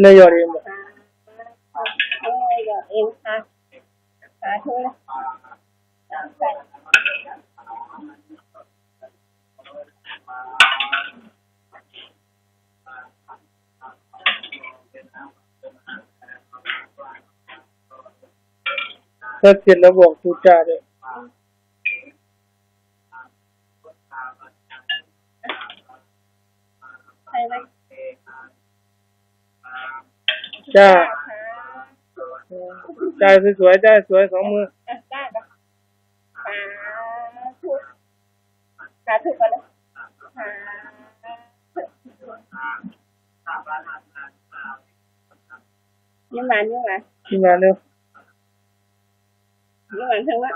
เลยหยอดเองบอกเอ้ยหยอดเองค่ะสาธุถ้าเสร็จแล้วบอกครูจาด้วยใส่ไว้ จ้า ค่ะ จ่ายสวยๆจ่ายสวยสองมือ อ่ะได้ปะสาธุสาธุก่อนเลยสาธุยิ้มหวานยิ้มหวาน ทีมงานเร็ว ยิ้มหวานทั้งนั้น